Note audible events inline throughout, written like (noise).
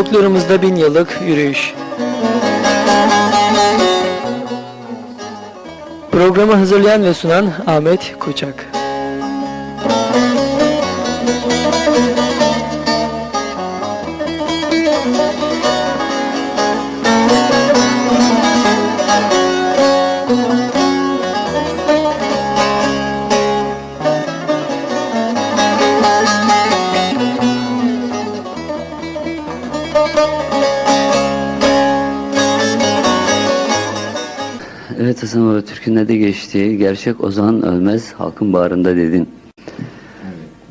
Folklorumuzda bin yıllık yürüyüş. Programı hazırlayan ve sunan Ahmet Kuçak. Evet Hasan Baba Türk'ün de geçtiği gerçek Ozan ölmez halkın bağrında dedin.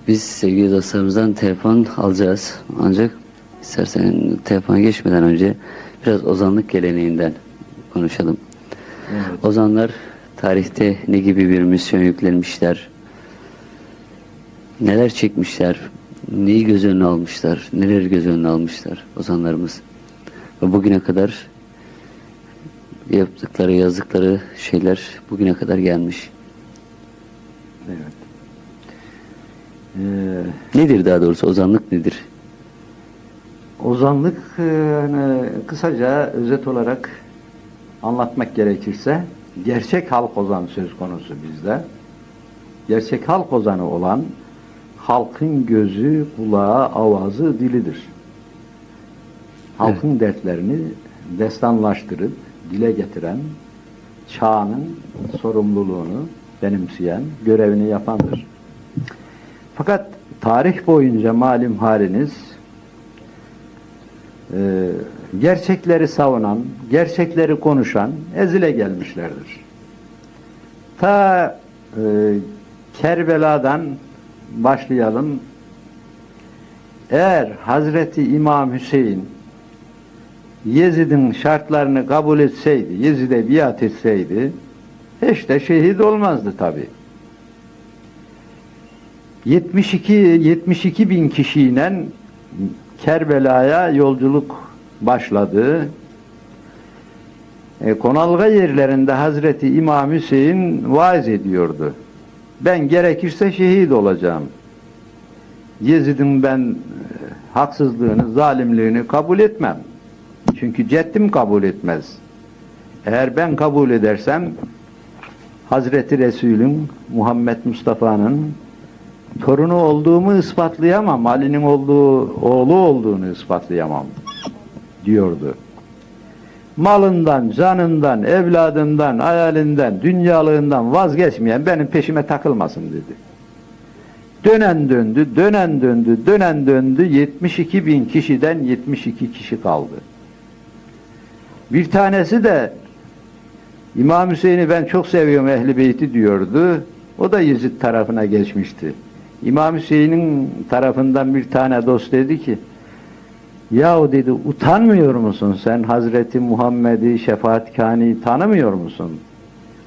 Biz sevgili dostlarımızdan telefon alacağız. Ancak istersen telefona geçmeden önce biraz ozanlık geleneğinden konuşalım. Ozanlar tarihte ne gibi bir misyon yüklenmişler? Neler çekmişler? Neyi göz önüne almışlar? Neleri göz önüne almışlar ozanlarımız? Ve bugüne kadar yaptıkları, yazdıkları şeyler bugüne kadar gelmiş. Evet. Ee, Nedir daha doğrusu ozanlık nedir? ozanlık e, yani kısaca özet olarak anlatmak gerekirse gerçek halk ozan söz konusu bizde. Gerçek halk ozanı olan halkın gözü, kulağı, avazı, dilidir. Halkın dertlerini destanlaştırıp dile getiren, çağının sorumluluğunu benimseyen, görevini yapandır. Fakat tarih boyunca malum haliniz e, gerçekleri savunan, gerçekleri konuşan ezile gelmişlerdir. Ta e, Kerbela'dan başlayalım. Eğer Hazreti İmam Hüseyin Yezid'in şartlarını kabul etseydi, Yezid'e biat etseydi, hiç de şehit olmazdı tabi. 72 72 bin kişiyle Kerbela'ya yolculuk başladı. E, konalga yerlerinde Hazreti İmam Hüseyin vaaz ediyordu. Ben gerekirse şehit olacağım. Yezid'in ben e, haksızlığını, zalimliğini kabul etmem. Çünkü ceddim kabul etmez. Eğer ben kabul edersem Hazreti Resul'ün, Muhammed Mustafa'nın torunu olduğumu ispatlayamam. Ali'nin olduğu, oğlu olduğunu ispatlayamam diyordu. Malından, canından, evladından, hayalinden, dünyalığından vazgeçmeyen benim peşime takılmasın dedi. Dönen döndü, dönen döndü, dönen döndü. 72 bin kişiden 72 kişi kaldı. Bir tanesi de İmam Hüseyin'i ben çok seviyorum Ehli Beyti diyordu. O da Yezid tarafına geçmişti. İmam Hüseyin'in tarafından bir tane dost dedi ki Yahu dedi utanmıyor musun sen Hazreti Muhammed'i Şefaatkâni'yi tanımıyor musun?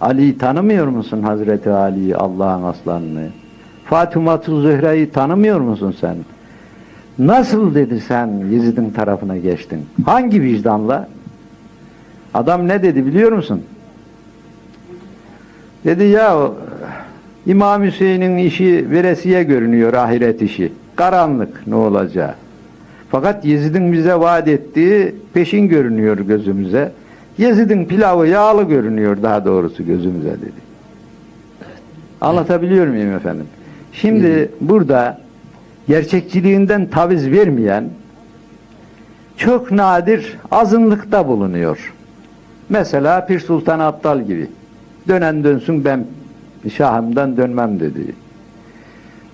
Ali'yi tanımıyor musun Hazreti Ali'yi Allah'ın aslanını? Fatıma-tı Zühre'yi tanımıyor musun sen? Nasıl dedi sen Yezid'in tarafına geçtin? Hangi vicdanla? Adam ne dedi biliyor musun? Dedi ya İmam Hüseyin'in işi veresiye görünüyor ahiret işi. Karanlık ne olacağı. Fakat Yezid'in bize vaat ettiği peşin görünüyor gözümüze. Yezid'in pilavı yağlı görünüyor daha doğrusu gözümüze dedi. Anlatabiliyor muyum efendim? Şimdi burada gerçekçiliğinden taviz vermeyen çok nadir azınlıkta bulunuyor. Mesela Pir Sultan Abdal gibi. Dönen dönsün ben şahımdan dönmem dedi.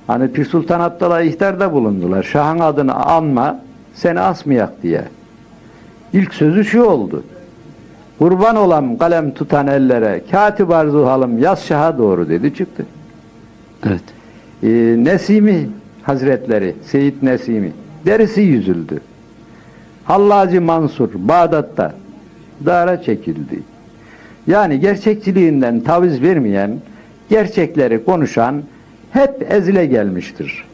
Hani Pir Sultan Abdal'a ihtarda bulundular. Şahın adını anma, seni asmayak diye. İlk sözü şu oldu. Kurban olam kalem tutan ellere, katip arzu halım yaz şaha doğru dedi çıktı. Evet. Ee, Nesimi Hazretleri, Seyit Nesimi, derisi yüzüldü. Hallacı Mansur, Bağdat'ta dara çekildi. Yani gerçekçiliğinden taviz vermeyen, gerçekleri konuşan hep ezile gelmiştir.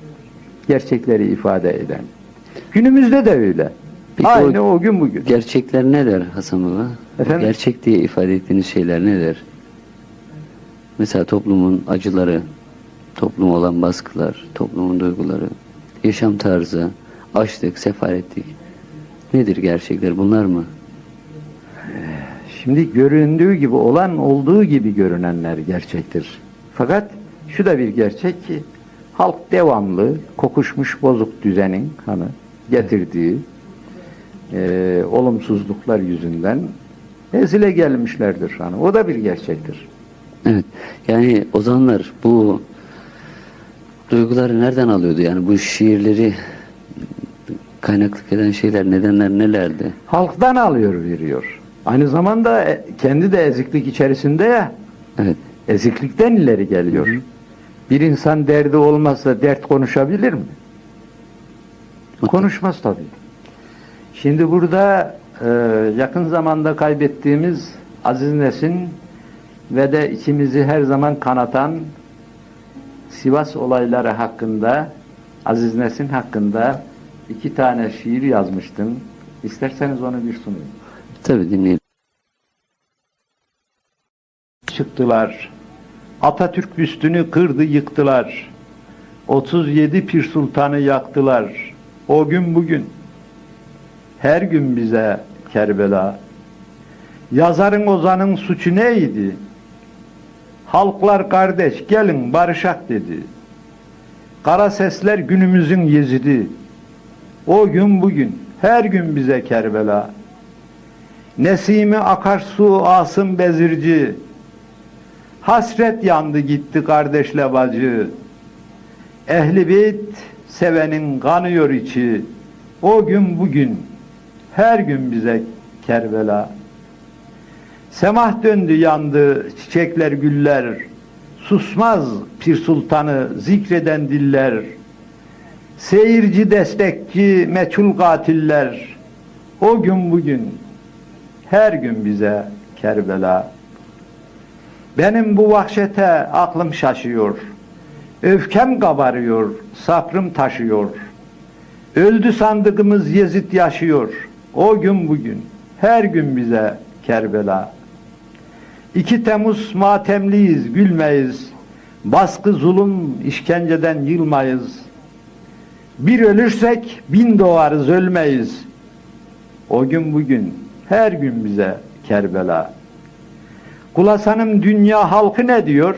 Gerçekleri ifade eden. Günümüzde de öyle. Peki Aynı o o, gün bugün. Gerçekler neler Hasan Baba? Efendim? Gerçek diye ifade ettiğiniz şeyler neler? Mesela toplumun acıları, toplum olan baskılar, toplumun duyguları, yaşam tarzı, açlık, sefaretlik. Nedir gerçekler bunlar mı? Şimdi göründüğü gibi olan olduğu gibi görünenler gerçektir. Fakat şu da bir gerçek ki halk devamlı kokuşmuş bozuk düzenin hani getirdiği e, olumsuzluklar yüzünden ezile gelmişlerdir. Hani o da bir gerçektir. Evet. Yani ozanlar bu duyguları nereden alıyordu? Yani bu şiirleri kaynaklık eden şeyler, nedenler nelerdi? Halktan alıyor veriyor. Aynı zamanda e, kendi de eziklik içerisinde ya Evet. eziklikten ileri geliyor. Bir insan derdi olmazsa dert konuşabilir mi? Konuşmaz tabii. Şimdi burada e, yakın zamanda kaybettiğimiz Aziz Nesin ve de içimizi her zaman kanatan Sivas olayları hakkında Aziz Nesin hakkında iki tane şiir yazmıştım. İsterseniz onu bir sunayım. Tabii dinleyelim. çıktılar. Atatürk büstünü kırdı yıktılar. 37 pir sultanı yaktılar. O gün bugün. Her gün bize Kerbela. Yazarın ozanın suçu neydi? Halklar kardeş gelin barışak dedi. Kara sesler günümüzün yezidi. O gün bugün. Her gün bize Kerbela. Nesimi akarsu asım bezirci. Hasret yandı gitti kardeşle bacı. Ehli beyt sevenin kanıyor içi. O gün bugün her gün bize Kerbela. Semah döndü yandı çiçekler güller. Susmaz pir sultanı zikreden diller. Seyirci destekçi meçhul katiller. O gün bugün her gün bize Kerbela. Benim bu vahşete aklım şaşıyor. Öfkem kabarıyor, sabrım taşıyor. Öldü sandığımız Yezid yaşıyor. O gün bugün, her gün bize Kerbela. 2 Temmuz matemliyiz, gülmeyiz. Baskı, zulüm, işkenceden yılmayız. Bir ölürsek bin doğarız, ölmeyiz. O gün bugün, her gün bize Kerbela. Kulasanım dünya halkı ne diyor?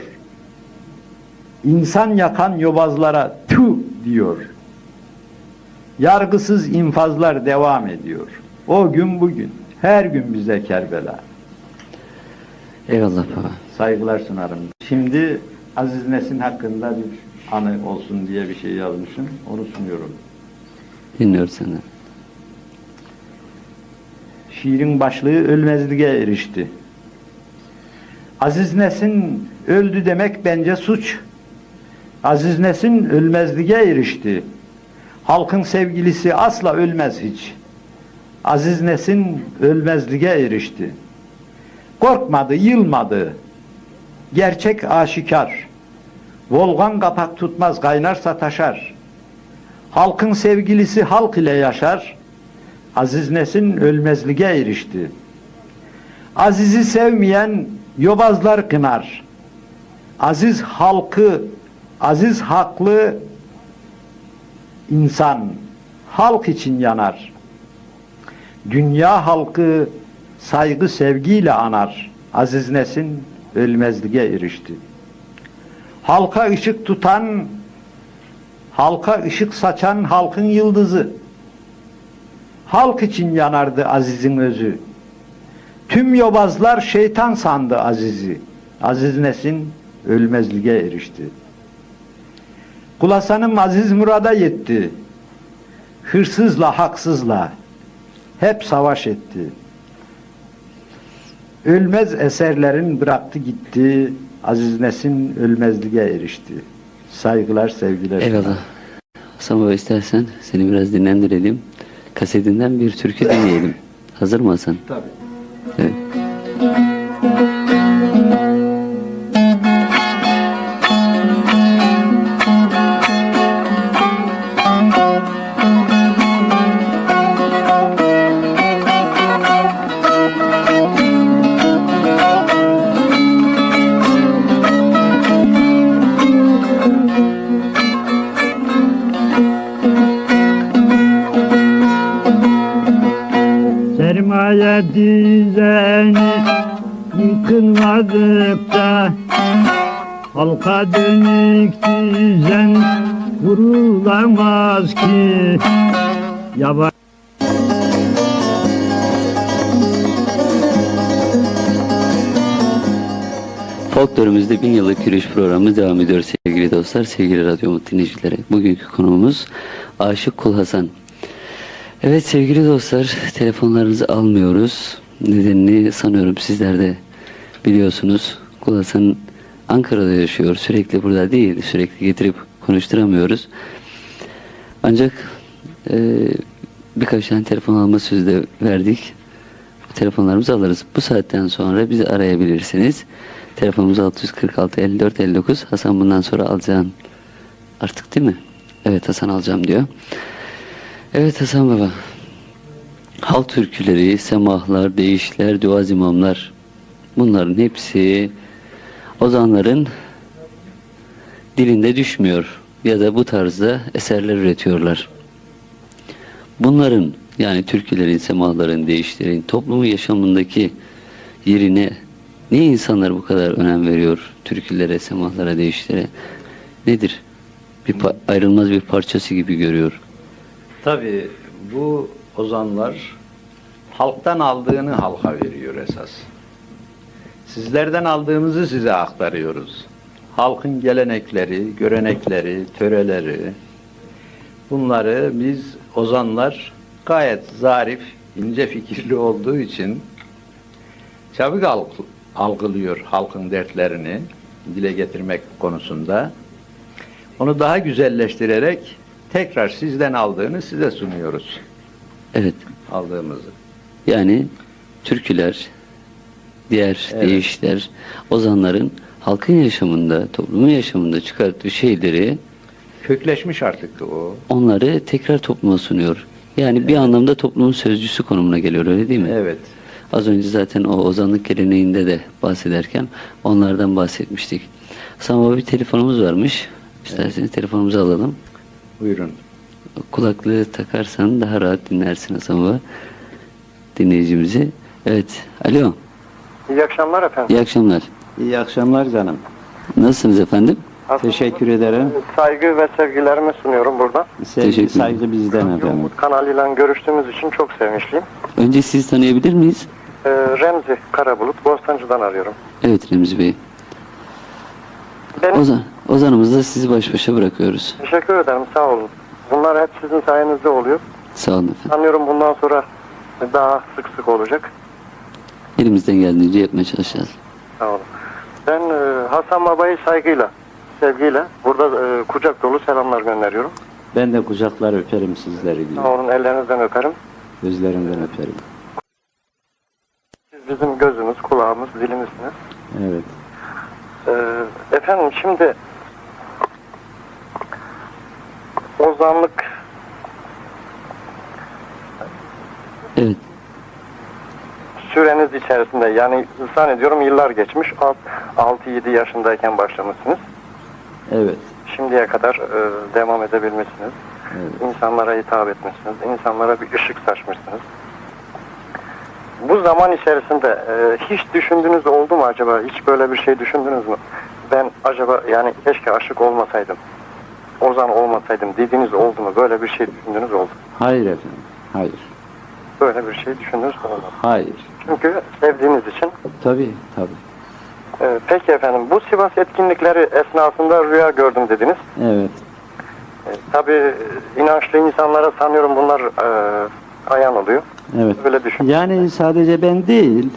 İnsan yakan yobazlara tu diyor. Yargısız infazlar devam ediyor. O gün bugün, her gün bize Kerbela. Eyvallah baba. Saygılar sunarım. Şimdi Aziz Nesin hakkında bir anı olsun diye bir şey yazmışım. Onu sunuyorum. Dinliyoruz senden. Şiirin başlığı ölmezliğe erişti. Aziz Nesin öldü demek bence suç. Aziz Nesin ölmezliğe erişti. Halkın sevgilisi asla ölmez hiç. Aziz Nesin ölmezliğe erişti. Korkmadı, yılmadı. Gerçek aşikar. Volgan kapak tutmaz, kaynarsa taşar. Halkın sevgilisi halk ile yaşar. Aziz Nesin ölmezliğe erişti. Aziz'i sevmeyen yobazlar kınar. Aziz halkı, aziz haklı insan halk için yanar. Dünya halkı saygı sevgiyle anar. Aziz Nesin ölmezliğe erişti. Halka ışık tutan, halka ışık saçan halkın yıldızı. Halk için yanardı Aziz'in özü. Tüm yobazlar şeytan sandı Aziz'i. Aziz Nesin ölmezliğe erişti. Kulasanım Aziz Murad'a yetti. Hırsızla, haksızla hep savaş etti. Ölmez eserlerin bıraktı gitti. Aziz Nesin ölmezliğe erişti. Saygılar, sevgiler. Eyvallah. Hasan baba istersen seni biraz dinlendirelim. Kasetinden bir türkü dinleyelim. Hazır mı Hasan? Tabii. Evet. Sıraya düzeni yıkılmadık da Halka dönük düzen kurulamaz ki Yavaş Folklorumuzda bin yıllık yürüyüş programımız devam ediyor sevgili dostlar, sevgili radyo dinleyicileri. Bugünkü konuğumuz Aşık Kul Hasan. Evet sevgili dostlar, telefonlarınızı almıyoruz. Nedenini sanıyorum sizler de biliyorsunuz. Kul Hasan Ankara'da yaşıyor, sürekli burada değil, sürekli getirip konuşturamıyoruz. Ancak e, birkaç tane telefon alma sözü de verdik. Telefonlarımızı alırız. Bu saatten sonra bizi arayabilirsiniz. Telefonumuz 646 54 59. Hasan bundan sonra alacağın artık değil mi? Evet Hasan alacağım diyor. Evet Hasan baba. Halk türküleri, semahlar, deyişler, dua imamlar bunların hepsi ozanların dilinde düşmüyor ya da bu tarzda eserler üretiyorlar. Bunların yani türkülerin, semahların, deyişlerin toplumun yaşamındaki yerine niye insanlar bu kadar önem veriyor türkülere, semahlara, deyişlere? Nedir? Bir ayrılmaz bir parçası gibi görüyor. Tabii bu ozanlar halktan aldığını halka veriyor esas. Sizlerden aldığımızı size aktarıyoruz. Halkın gelenekleri, görenekleri, töreleri bunları biz ozanlar gayet zarif, ince fikirli olduğu için çabuk alg- algılıyor halkın dertlerini dile getirmek konusunda. Onu daha güzelleştirerek tekrar sizden aldığını size sunuyoruz. Evet. Aldığımızı. Yani türküler, diğer Evet. deyişler, ozanların halkın yaşamında, toplumun yaşamında çıkarttığı şeyleri Kökleşmiş artık o. onları tekrar topluma sunuyor. Yani bir anlamda toplumun sözcüsü konumuna geliyor öyle değil mi? Evet. Az önce zaten o ozanlık geleneğinde de bahsederken onlardan bahsetmiştik. Sama bir telefonumuz varmış. İsterseniz telefonumuzu alalım. Buyurun. Kulaklığı takarsan daha rahat dinlersin Hasan Baba dinleyicimizi. Evet. Alo. İyi akşamlar efendim. İyi akşamlar. İyi akşamlar canım. Nasılsınız efendim? Aslında Teşekkür ederim. Saygı ve sevgilerimi sunuyorum burada. Sevgi, Teşekkür saygı bizden efendim. Umut kanalıyla görüştüğümüz için çok sevinçliyim. Önce sizi tanıyabilir miyiz? Ee, Remzi Karabulut, Bostancı'dan arıyorum. Evet Remzi Bey. Benim Ozan, Ozanımızla sizi baş başa bırakıyoruz. teşekkür ederim, sağ olun. Bunlar hep sizin sayenizde oluyor. Sağ olun efendim. Sanıyorum bundan sonra daha sık sık olacak. Elimizden geldiğince yapmaya çalışacağız. Sağ olun. Ben e, Hasan Baba'yı saygıyla, sevgiyle burada e, kucak dolu selamlar gönderiyorum. Ben de kucaklar öperim sizleri diye. Sağ olun, ellerinizden öperim. Gözlerinden öperim. Siz bizim gözümüz, kulağımız, dilimizsiniz. Evet. Ee, efendim şimdi ozanlık Evet. süreniz içerisinde yani zannediyorum yıllar geçmiş 6-7 yaşındayken başlamışsınız. Evet. Şimdiye kadar e, devam edebilmişsiniz. Evet. İnsanlara hitap etmişsiniz. insanlara bir ışık saçmışsınız. Bu zaman içerisinde e, hiç düşündüğünüz oldu mu acaba? Hiç böyle bir şey düşündünüz mü? Ben acaba yani keşke aşık olmasaydım. Ozan olmasaydım dediğiniz oldu mu? Böyle bir şey düşündünüz oldu. Hayır efendim. Hayır. Böyle bir şey düşündünüz olmadı. Hayır. Çünkü sevdiğiniz için. Tabii tabii. E, peki efendim bu Sivas etkinlikleri esnasında rüya gördüm dediniz. Evet. E, tabii inançlı insanlara sanıyorum bunlar e, ayan oluyor. Evet. Öyle düşün. Yani sadece ben değil,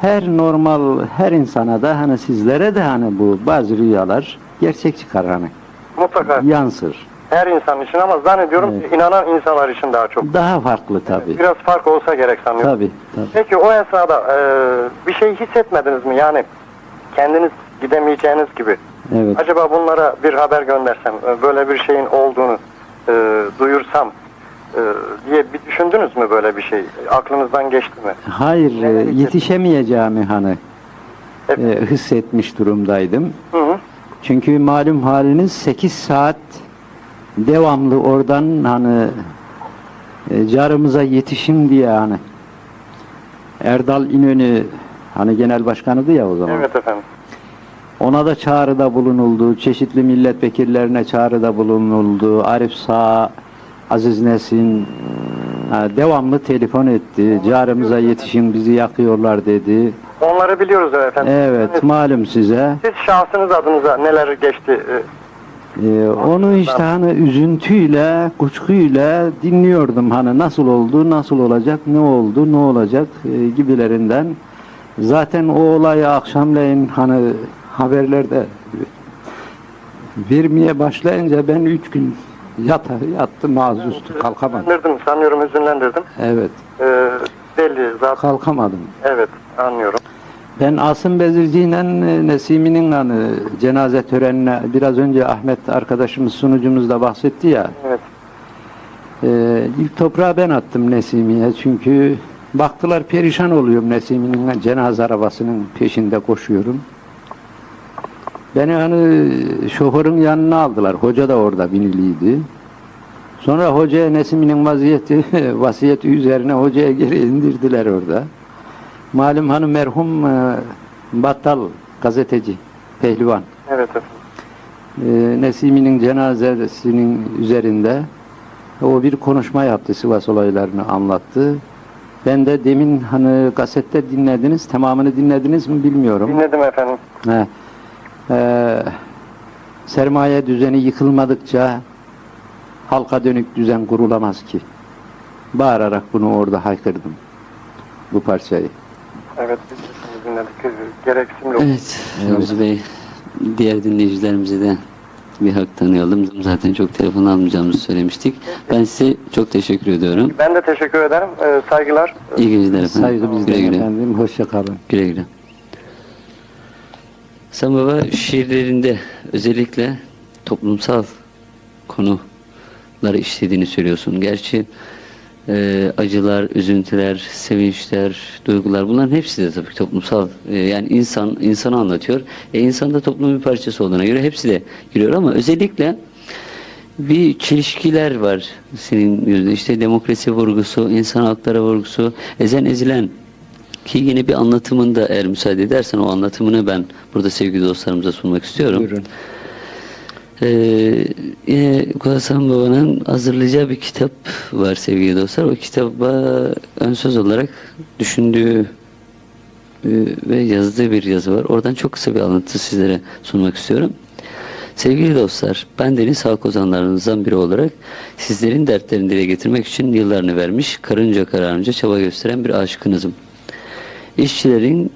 her normal, her insana da hani sizlere de hani bu bazı rüyalar gerçek çıkar hani. Mutlaka Yansır. her insan için ama zannediyorum Evet. inanan insanlar için daha çok. Daha farklı tabii. Biraz fark olsa gerek sanıyorum. Tabii tabii. Peki o esnada e, bir şey hissetmediniz mi? Yani kendiniz gidemeyeceğiniz gibi. Evet. Acaba bunlara bir haber göndersem, e, böyle bir şeyin olduğunu e, duyursam e, diye bir düşündünüz mü böyle bir şey? Aklınızdan geçti mi? Hayır, Neler yetişemeyeceğimi hani Evet. e, hissetmiş durumdaydım. Hı hı. Çünkü malum haliniz 8 saat devamlı oradan hani e, carımıza yetişim diye hani Erdal İnönü hani genel başkanıydı ya o zaman. Evet efendim. Ona da çağrıda bulunuldu. Çeşitli milletvekillerine çağrıda bulunuldu. Arif Sağ, Aziz Nesin ha, devamlı telefon etti. Carımıza yetişin bizi yakıyorlar dedi. Onları biliyoruz efendim. Evet Yani malum size. Siz şahsınız adınıza neler geçti? Ee, onu işte hani üzüntüyle, kuşkuyla dinliyordum hani nasıl oldu, nasıl olacak, ne oldu, ne olacak e, gibilerinden. Zaten o olayı akşamleyin hani haberlerde vermeye başlayınca ben üç gün yata, yattım ağzı üstü kalkamadım. Hüzünlendirdim sanıyorum hüzünlendirdim. Evet Ee, belli zaten. kalkamadım. Evet anlıyorum. Ben Asım Bezirci ile Nesimi'nin hani cenaze törenine biraz önce Ahmet arkadaşımız sunucumuz da bahsetti ya. Evet. Ee, ilk toprağı ben attım Nesimi'ye çünkü baktılar perişan oluyorum Nesimi'nin cenaze arabasının peşinde koşuyorum. Beni hani şoförün yanına aldılar. Hoca da orada biniliydi. Sonra hocaya Nesimi'nin vaziyeti, (laughs) vasiyeti üzerine hocaya geri indirdiler orada. Malum hanım merhum e, Battal gazeteci, pehlivan. Evet efendim. E, Nesimi'nin cenazesinin üzerinde o bir konuşma yaptı, Sivas olaylarını anlattı. Ben de demin hani kasette dinlediniz, tamamını dinlediniz mi bilmiyorum. Dinledim efendim. He. Ee, sermaye düzeni yıkılmadıkça halka dönük düzen kurulamaz ki. Bağırarak bunu orada haykırdım. Bu parçayı. Evet biz dinledik. Ee, Gereksimli oldu. Evet Fevzi Bey diğer dinleyicilerimize de bir hak tanıyalım. Zaten çok telefon almayacağımızı söylemiştik. Ben size çok teşekkür ediyorum. Ben de teşekkür ederim. Ee, saygılar. İyi geceler efendim. Saygı bizden Güle güle. efendim. Hoşça kalın. Güle güle. Sen baba şiirlerinde özellikle toplumsal konuları işlediğini söylüyorsun. Gerçi e, acılar, üzüntüler, sevinçler, duygular bunların hepsi de tabii toplumsal. E, yani insan insanı anlatıyor. E, insan da toplumun bir parçası olduğuna göre hepsi de giriyor ama özellikle bir çelişkiler var senin yüzünde. İşte demokrasi vurgusu, insan hakları vurgusu, ezen ezilen ki yine bir anlatımında eğer müsaade edersen o anlatımını ben burada sevgili dostlarımıza sunmak istiyorum. Buyurun. Ee, yine Kuasan Baba'nın hazırlayacağı bir kitap var sevgili dostlar. O kitaba ön söz olarak düşündüğü e, ve yazdığı bir yazı var. Oradan çok kısa bir alıntı sizlere sunmak istiyorum. Sevgili dostlar, ben deniz halk ozanlarınızdan biri olarak sizlerin dertlerini dile getirmek için yıllarını vermiş, karınca kararınca çaba gösteren bir aşkınızım. İşçilerin,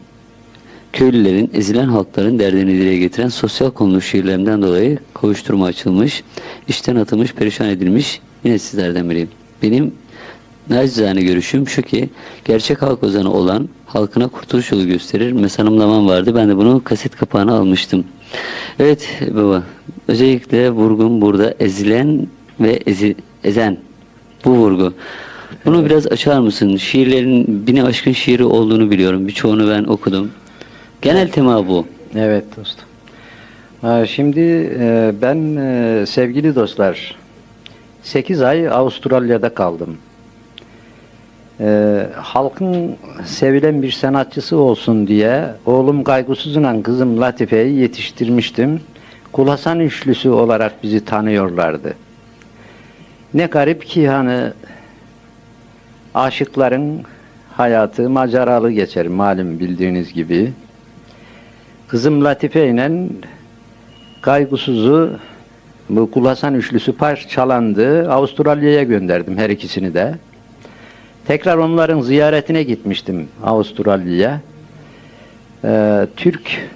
köylülerin, ezilen halkların derdini dile getiren sosyal konulu şiirlerimden dolayı kovuşturma açılmış, işten atılmış, perişan edilmiş yine sizlerden biriyim. Benim nacizane görüşüm şu ki gerçek halk ozanı olan halkına kurtuluş yolu gösterir mesanımlamam vardı. Ben de bunu kaset kapağına almıştım. Evet baba özellikle vurgun burada ezilen ve ezi, ezen bu vurgu. Bunu biraz açar mısın? Şiirlerin bini aşkın şiiri olduğunu biliyorum. Birçoğunu ben okudum. Genel tema bu. Evet dostum. Ha, Şimdi e, ben e, sevgili dostlar 8 ay Avustralya'da kaldım. E, halkın sevilen bir sanatçısı olsun diye oğlum Kaygısız'la kızım Latife'yi yetiştirmiştim. Kulasan üçlüsü olarak bizi tanıyorlardı. Ne garip ki hani aşıkların hayatı maceralı geçer malum bildiğiniz gibi. Kızım Latife ile Kaygısız'ı bu Kulasan üçlüsü parçalandı. Avustralya'ya gönderdim her ikisini de. Tekrar onların ziyaretine gitmiştim Avustralya'ya. Ee, Türk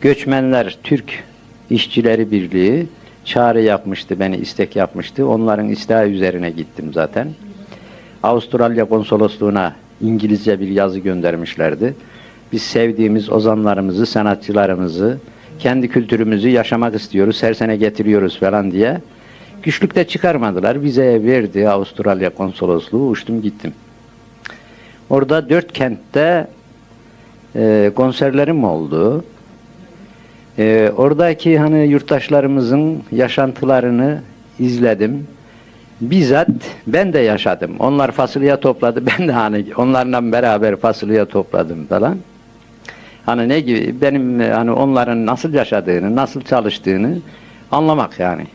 Göçmenler, Türk İşçileri Birliği çağrı yapmıştı, beni istek yapmıştı. Onların isteği üzerine gittim zaten. Avustralya konsolosluğuna İngilizce bir yazı göndermişlerdi. Biz sevdiğimiz ozanlarımızı, sanatçılarımızı, kendi kültürümüzü yaşamak istiyoruz, her sene getiriyoruz falan diye. Güçlükte çıkarmadılar. Vizeye verdi Avustralya konsolosluğu. Uçtum gittim. Orada dört kentte e, konserlerim oldu. E, oradaki hani yurttaşlarımızın yaşantılarını izledim. bizzat ben de yaşadım. Onlar fasulye topladı. (laughs) Ben de hani onlarla beraber fasulye topladım falan. Hani ne gibi benim e, hani onların nasıl yaşadığını, nasıl çalıştığını anlamak yani.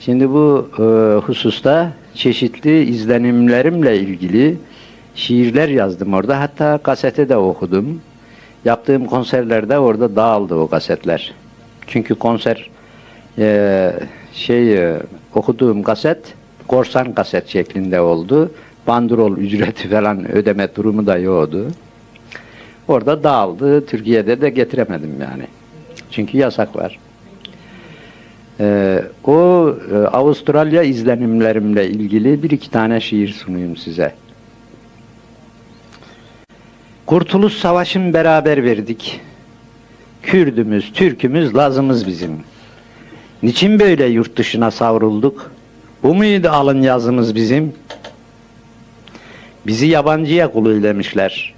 Şimdi bu e, hususta çeşitli izlenimlerimle ilgili şiirler yazdım orada. Hatta kasete de okudum. Yaptığım konserlerde orada dağıldı o kasetler. Çünkü konser e, şey e, okuduğum kaset korsan kaset şeklinde oldu. Bandrol ücreti (laughs) falan ödeme durumu da yoktu. Orada dağıldı. Türkiye'de de getiremedim yani. Çünkü yasak var. Ee, o e, Avustralya izlenimlerimle ilgili bir iki tane şiir sunayım size. Kurtuluş Savaşı'nı beraber verdik. Kürdümüz, Türkümüz, Lazımız bizim. Niçin böyle yurt dışına savrulduk? Bu muydu alın yazımız bizim? Bizi yabancıya kul eylemişler.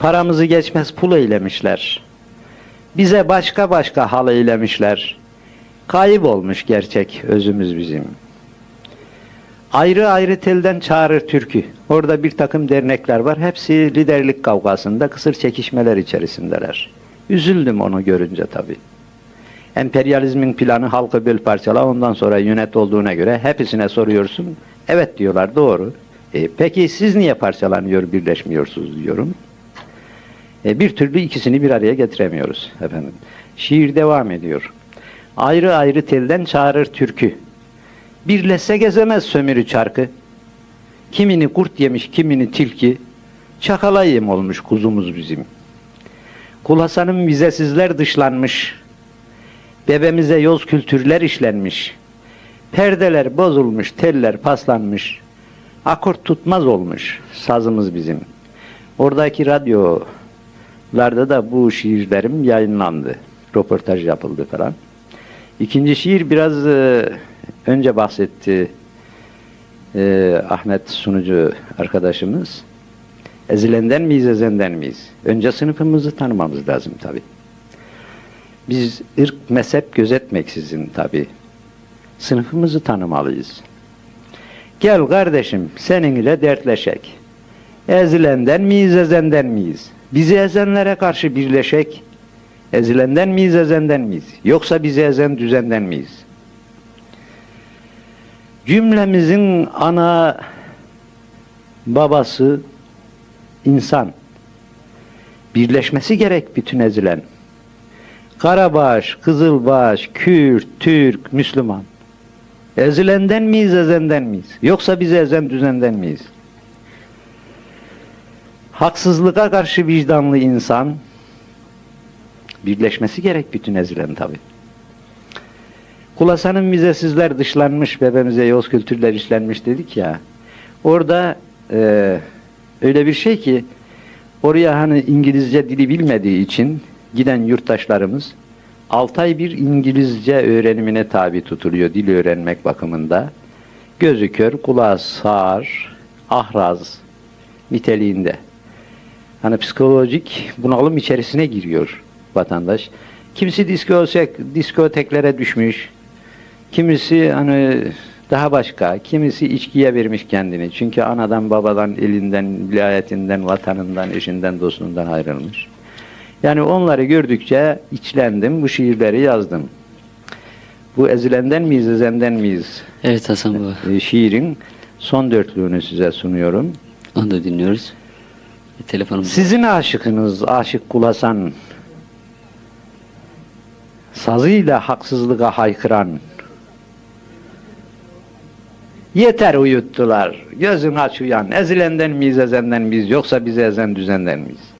Paramızı geçmez pul eylemişler. Bize başka başka hal eylemişler. Kayıp olmuş gerçek özümüz bizim. Ayrı ayrı telden çağırır türkü. Orada bir takım dernekler var. Hepsi liderlik kavgasında, kısır çekişmeler içerisindeler. Üzüldüm onu görünce tabii. Emperyalizmin planı halkı böl parçala ondan sonra yönet olduğuna göre hepsine soruyorsun. Evet diyorlar doğru. E, peki siz niye parçalanıyor birleşmiyorsunuz diyorum. E, bir türlü ikisini bir araya getiremiyoruz efendim. Şiir devam ediyor. Ayrı ayrı telden çağırır türkü. Birleşse gezemez sömürü çarkı. Kimini kurt yemiş, kimini tilki. Çakala yem olmuş kuzumuz bizim. Kul Hasan'ın vizesizler dışlanmış. Bebemize yoz kültürler işlenmiş. Perdeler bozulmuş, teller paslanmış. Akort tutmaz olmuş sazımız bizim. Oradaki radyolarda da bu şiirlerim yayınlandı. Röportaj yapıldı falan. İkinci şiir biraz e, önce bahsetti e, Ahmet sunucu arkadaşımız. Ezilenden miyiz, ezenden miyiz? Önce sınıfımızı tanımamız lazım tabi. Biz ırk, mezhep gözetmeksizin tabi. Sınıfımızı tanımalıyız. Gel kardeşim senin ile dertleşek. Ezilenden miyiz, ezenden miyiz? Bizi ezenlere karşı birleşek. Ezilenden miyiz, ezenden miyiz? Yoksa bizi ezen düzenden miyiz? Cümlemizin ana babası insan. Birleşmesi gerek bütün ezilen. Karabaş, Kızılbaş, Kürt, Türk, Müslüman. Ezilenden miyiz, ezenden miyiz? Yoksa bizi ezen düzenden miyiz? Haksızlığa karşı vicdanlı insan, birleşmesi gerek bütün ezilen tabi. Kulasanın vizesizler dışlanmış, bebemize yoz kültürler işlenmiş dedik ya. Orada e, öyle bir şey ki oraya hani İngilizce dili bilmediği için giden yurttaşlarımız 6 ay bir İngilizce öğrenimine tabi tutuluyor dil öğrenmek bakımında. Gözü kör, kulağı sağır, ahraz niteliğinde. Hani psikolojik bunalım içerisine giriyor vatandaş. Kimisi diskotek, diskoteklere düşmüş. Kimisi hani daha başka, kimisi içkiye vermiş kendini. Çünkü anadan, babadan, elinden, vilayetinden, vatanından, eşinden, dostundan ayrılmış. Yani onları gördükçe içlendim, bu şiirleri yazdım. Bu ezilenden miyiz, ezenden miyiz Evet Hasan Baba. e, şiirin son dörtlüğünü size sunuyorum. Onu da dinliyoruz. Telefonum. Sizin aşıkınız Aşık Kulasan sazıyla haksızlığa haykıran yeter uyuttular gözün aç uyan ezilenden miyiz ezenden miyiz yoksa bizi ezen düzenden miyiz